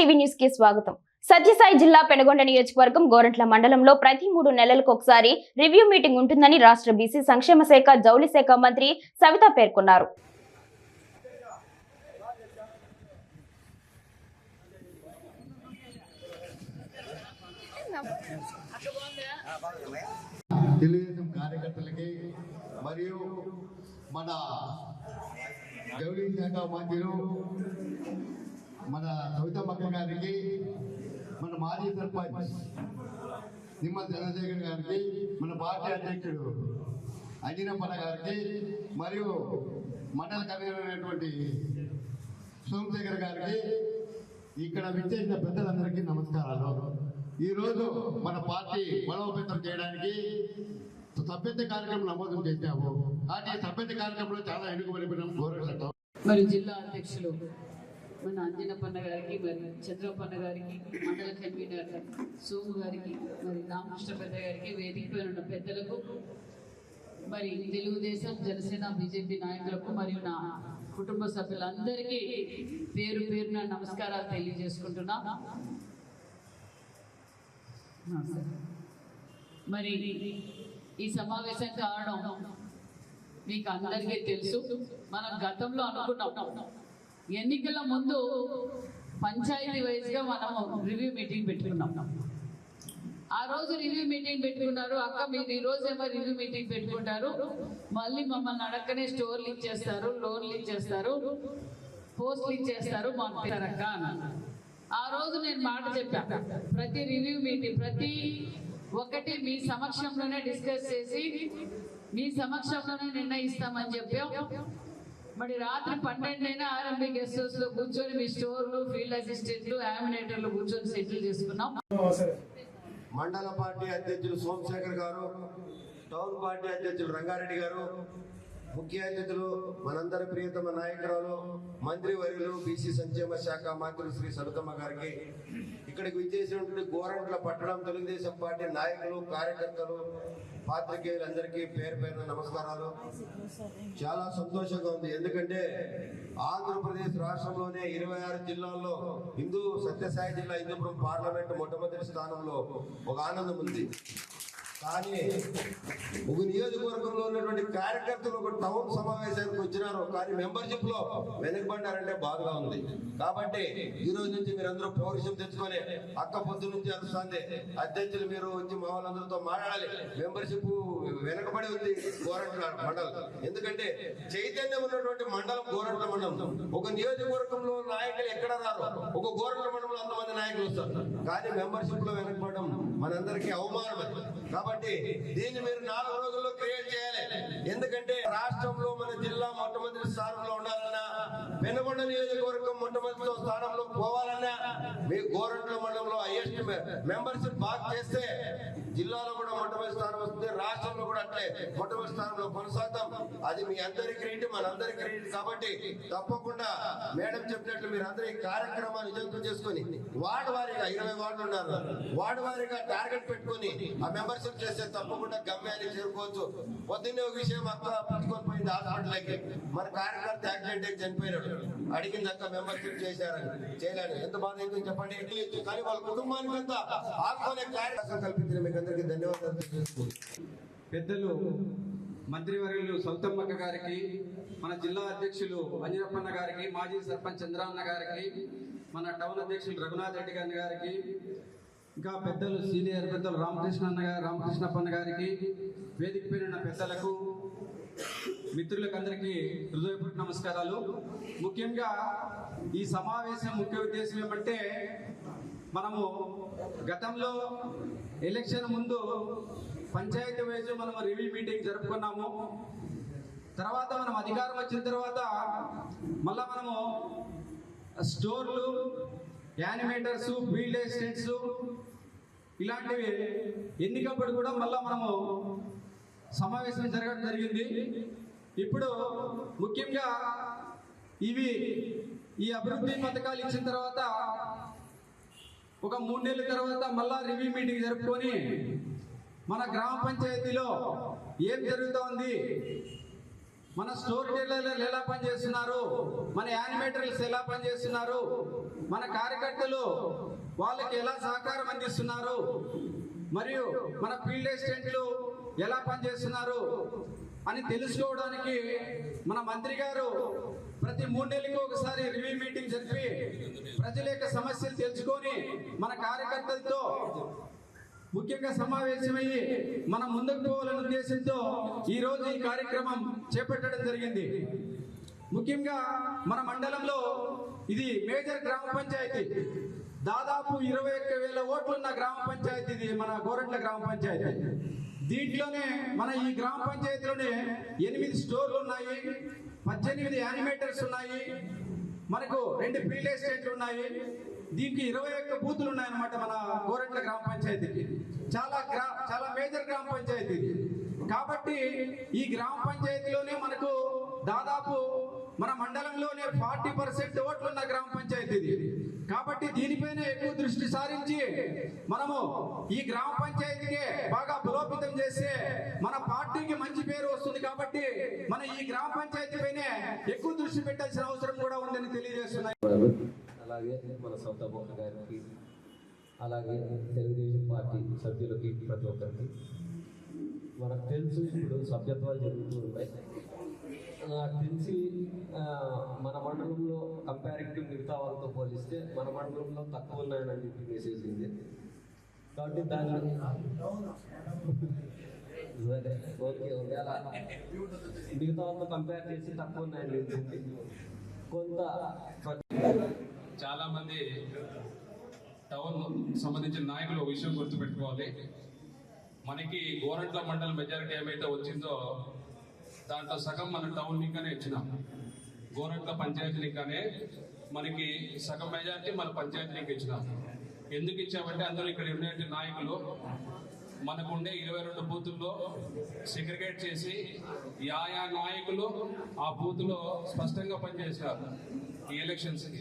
TV న్యూస్కి స్వాగతం. సత్యసాయి జిల్లా పెనుగొండ నియోజకవర్గం గోరంట్ల మండలంలో ప్రతి మూడు నెలలకు ఒకసారి రివ్యూ మీటింగ్ ఉంటుందని రాష్ట్ర బీసీ సంక్షేమ శాఖ జౌళి శాఖ మంత్రి సవిత పేర్కొన్నారు. తెలుగుదేశం కార్యకర్తలకి మరియు మన జౌళి శాఖ మంత్రులు మన సవితమ్మక్క గారికి మన మాజీ సర్పంచ్ నిమ్మల చంద్రశేఖర్ గారికి మన పార్టీ అధ్యక్షుడు అంజనప్పన్న గారికి మరియు మండల కన్వీనర్ అయినటువంటి సోమశేఖర్ గారికి ఇక్కడ విచ్చేసిన పెద్దలందరికీ నమస్కారాలు. ఈరోజు మన పార్టీ బలోపేతం చేయడానికి సభ్యత కార్యక్రమం నమోదు చేశాము. కానీ సభ్యత కార్యక్రమంలో చాలా ఎన్నుకబడిపోయినాం గౌరవ మరి జిల్లా అధ్యక్షులు మన అంజనపన్న గారికి మరి చంద్రపన్న గారికి మండల కన్వీనర్ సోము గారికి మరి రామకృష్ణ పెద్ద గారికి వేదిక పైన ఉన్న పెద్దలకు మరి తెలుగుదేశం జనసేన బీజేపీ నాయకులకు మరియు నా కుటుంబ సభ్యులందరికీ పేరు పేరున నమస్కారాలు తెలియజేసుకుంటున్నా. మరి ఈ సమావేశం కావడం మీకు అందరికీ తెలుసు. మనం గతంలో అనుకున్నాం. ఎన్నికల ముందు పంచాయతీ వైజ్గా మనం రివ్యూ మీటింగ్ పెట్టుకున్నాం. ఆ రోజు రివ్యూ మీటింగ్ పెట్టుకున్నారు. అక్క మీరు ఈ రోజు ఏమో రివ్యూ మీటింగ్ పెట్టుకుంటారు. మళ్ళీ మమ్మల్ని అడక్కనే స్టోర్లు ఇచ్చేస్తారు లోన్లు ఇచ్చేస్తారు పోస్టులు ఇచ్చేస్తారు మాకు అక్క ఆ రోజు నేను మాట చెప్పాను ప్రతి రివ్యూ మీటింగ్ ప్రతి ఒకటి మీ సమక్షంలోనే డిస్కస్ చేసి మీ సమక్షంలోనే నిర్ణయిస్తామని చెప్పాం. మరి రాత్రి పన్నెండైనా ఆర్ఎంబి గెస్ట్ హౌస్లో కూర్చొని మీ స్టోర్లు ఫీల్డ్ అసిస్టెంట్లు యామినేటర్లు కూర్చొని సెటిల్ చేసుకున్నాం. మండల పార్టీ అధ్యక్షులు సోమశేఖర్ గారు టౌన్ పార్టీ అధ్యక్షులు రంగారెడ్డి గారు ముఖ్య అతిథులు మనందరి ప్రియతమ నాయకురాలు మంత్రి వర్యులు బీసీ సంక్షేమ శాఖ మంత్రి శ్రీ సరుతమ్మ గారికి ఇక్కడికి విచ్చేసినటువంటి గోరంట్ల పట్టణం తెలుగుదేశం పార్టీ నాయకులు కార్యకర్తలు పాత్రికేయులందరికీ పేరు పేరున నమస్కారాలు. చాలా సంతోషంగా ఉంది. ఎందుకంటే ఆంధ్రప్రదేశ్ రాష్ట్రంలోనే ఇరవై ఆరు జిల్లాల్లో హిందూ సత్యసాయి జిల్లా హిందూపురం పార్లమెంట్ మొట్టమొదటి స్థానంలో ఒక ఆనందం ఉంది. కానీ ఒక నియోజకవర్గంలో ఉన్నటువంటి కార్యకర్తలు ఒక టౌన్ సమావేశానికి వచ్చినారు. కానీ మెంబర్షిప్లో వెనుకబడ్డారంటే బాధగా ఉంది. కాబట్టి ఈ రోజు నుంచి మీరందరూ పౌరుషం తెచ్చుకొని అక్క పొద్దు నుంచి అరుస్తుంది. అధ్యక్షులు మీరు వచ్చి మా వాళ్ళందరితో మాట్లాడాలి. మెంబర్షిప్ వెనకబడి ఉంది గోరంట్ల మండలం. ఎందుకంటే చైతన్యం ఉన్నటువంటి మండలం గోరంట్ల మండలం. ఒక నియోజకవర్గంలో నాయకులు ఎక్కడ రారు? ఒక గోరంట్ల మండలంలో అంతమంది నాయకులు వస్తారు. కానీ మెంబర్షిప్లో వెనకబడడం మనందరికీ అవమానం కాబట్టి దీన్ని మీరు నాలుగు రోజుల్లో క్రియేట్ చేయాలి. ఎందుకంటే రాష్ట్రంలో మన జిల్లా మొట్టమొదటి స్థానంలో ఉండాలన్నా పెనుగొండ నియోజకవర్గం మొట్టమొదటి స్థానంలో పోవాలన్నా మీ గోరంట్ల మండలంలో హైయెస్ట్ మెంబర్షిప్ బాగా చేస్తే జిల్లాలో కూడా మొట్టమొదటి స్థానం వస్తుంది రాష్ట్రంలో కూడా అట్లే మొట్టమొదటి స్థానంలో కొనసాగుతాం. అది మీ అందరి క్రెడిట్ మనందరి క్రెడిట్ కాబట్టి తప్పకుండా మేడం చెప్పినట్లు మీరు అందరూ ఈ కార్యక్రమాన్ని విజయవంతం చేసుకొని వార్డు వారీగా ఇరవై వార్డులు ఉన్నారు. వార్డు వారీగా టార్గెట్ పెట్టుకొని ఆ మెంబర్షిప్ చేస్తే తప్పకుండా గమ్యాన్ని చేరుకోవచ్చు. పొద్దున్నే ఒక విషయం అక్క పట్టుకొని పోయింది హాస్పిటల్కి. మన కార్యకర్త యాక్సిడెంట్ అయి చనిపోయినాడు. అడిగింది అక్క మెంబర్షిప్ చేశారని. చేయలేను ఎంత బాధ ఏంటో చెప్పండి. కానీ వాళ్ళ కుటుంబానికి అంతా ఆత్మనే కార్యక్రమం కల్పించిన మీకు అందరికీ ధన్యవాదాలు పెద్దలు మంత్రివర్యులు సౌతమ్మక్క గారికి మన జిల్లా అధ్యక్షులు అంజనప్పన్న గారికి మాజీ సర్పంచ్ చంద్రాన్న గారికి మన టౌన్ అధ్యక్షులు రఘునాథ్ రెడ్డి గారి గారికి ఇంకా పెద్దలు సీనియర్ పెద్దలు రామకృష్ణ అన్న గారు రామకృష్ణప్పన్న గారికి వేదిక పైన పెద్దలకు మిత్రులకు అందరికీ హృదయపూర్వక నమస్కారాలు. ముఖ్యంగా ఈ సమావేశం ముఖ్య ఉద్దేశం ఏమంటే మనము గతంలో ఎలక్షన్ ముందు పంచాయతీ వైజ్ మనం రివ్యూ మీటింగ్ జరుపుకున్నాము. తర్వాత మనం అధికారం వచ్చిన తర్వాత మళ్ళా మనము స్టోర్లు యానిమేటర్స్ ఫీల్డ్ అసిస్టెంట్స్ ఇలాంటివి ఎన్నికప్పుడు కూడా మళ్ళా మనము సమావేశం జరగడం జరిగింది. ఇప్పుడు ముఖ్యంగా ఇవి ఈ అభివృద్ధి పథకాలు ఇచ్చిన తర్వాత ఒక మూడు నెలల తర్వాత మళ్ళా రివ్యూ మీటింగ్ జరుపుకొని మన గ్రామ పంచాయతీలో ఏం జరుగుతోంది? మన స్టోర్ డీలర్లు ఎలా పనిచేస్తున్నారు? మన యానిమేటర్స్ ఎలా పనిచేస్తున్నారు? మన కార్యకర్తలు వాళ్ళకి ఎలా సహకారం అందిస్తున్నారు? మరియు మన ఫీల్డ్ అసిస్టెంట్లు ఎలా పనిచేస్తున్నారు? అని తెలుసుకోవడానికి మన మంత్రి గారు ప్రతి మూడేళ్ళకి ఒకసారి రివ్యూ మీటింగ్ జరిపి ప్రజల యొక్క సమస్యలు తెలుసుకొని మన కార్యకర్తలతో ముఖ్యంగా సమావేశమయ్యి మనం ముందుకు పోవాలనే ఉద్దేశంతో ఈ రోజు ఈ కార్యక్రమం చేపట్టడం జరిగింది. ముఖ్యంగా మన మండలంలో ఇది మేజర్ గ్రామ పంచాయతీ. దాదాపు ఇరవై ఒక్క వేల ఓట్లున్న గ్రామ పంచాయతీ ఇది మన గోరంట్ల గ్రామ పంచాయతీ. దీంట్లోనే మన ఈ గ్రామ పంచాయతీలోనే ఎనిమిది స్టోర్లు ఉన్నాయి పద్దెనిమిది యానిమేటర్స్ ఉన్నాయి మనకు రెండు ఫీల్డ్ ఎస్టేట్లు ఉన్నాయి. దీనికి ఇరవై ఒక్క బూతులు ఉన్నాయన్నమాట మన గోరెట్ల గ్రామ పంచాయతీకి. చాలా గ్రా చాలా మేజర్ గ్రామ పంచాయతీ ఇది. కాబట్టి ఈ గ్రామ పంచాయతీలోనే మనకు దాదాపు మన మండలంలోనే ఫార్టీ పర్సెంట్ ఓట్లున్న గ్రామ పంచాయతీ కాబట్టి దీనిపైన ఎక్కువ దృష్టి సారించి మనము ఈ గ్రామ పంచాయతీకి బాగా బలోపేతం చేస్తే మన పార్టీకి మంచి పేరు వస్తుంది కాబట్టి మన ఈ గ్రామ పంచాయతీ పైనే ఎక్కువ దృష్టి పెట్టాల్సిన అవసరం కూడా ఉందని తెలియజేస్తున్నాయి. అలాగే మన గారికి అలాగే తెలుగుదేశం పార్టీ సభ్యులకి ప్రతి ఒక్కరికి. మనకు తెలుసు ఇప్పుడు సభ్యత్వాలు జరుగుతూ ఉంటాయి. నాకు తెలిసి మన మండలంలో కంపారిటివ్ మిగతా వాళ్ళతో పోలిస్తే మన మండలంలో తక్కువ ఉన్నాయని చెప్పి మెసేజ్ ఉంది. కాబట్టి దాన్ని ఓకే ఓకే అలా. మిగతా వాళ్ళతో కంపేర్ చేసి తక్కువ ఉన్నాయని కొంత చాలా మంది టౌన్ సంబంధించిన నాయకులు ఒక విషయం గుర్తుపెట్టుకోవాలి. మనకి గోరంట్ల మండల మెజారిటీ ఏమైతే వచ్చిందో దాంట్లో సగం మన టౌన్ నింకానే ఇచ్చినాం. గోరంట్ల పంచాయతీ నింకానే మనకి సగం మెజారిటీ మన పంచాయతీ నింక ఇచ్చినాం. ఎందుకు ఇచ్చామంటే అందరూ ఇక్కడ ఉండే నాయకులు మనకుండే ఇరవై రెండు బూతుల్లో సెగ్రిగేట్ చేసి ఆయా నాయకులు ఆ బూత్లో స్పష్టంగా పనిచేశారు ఈ ఎలక్షన్స్కి.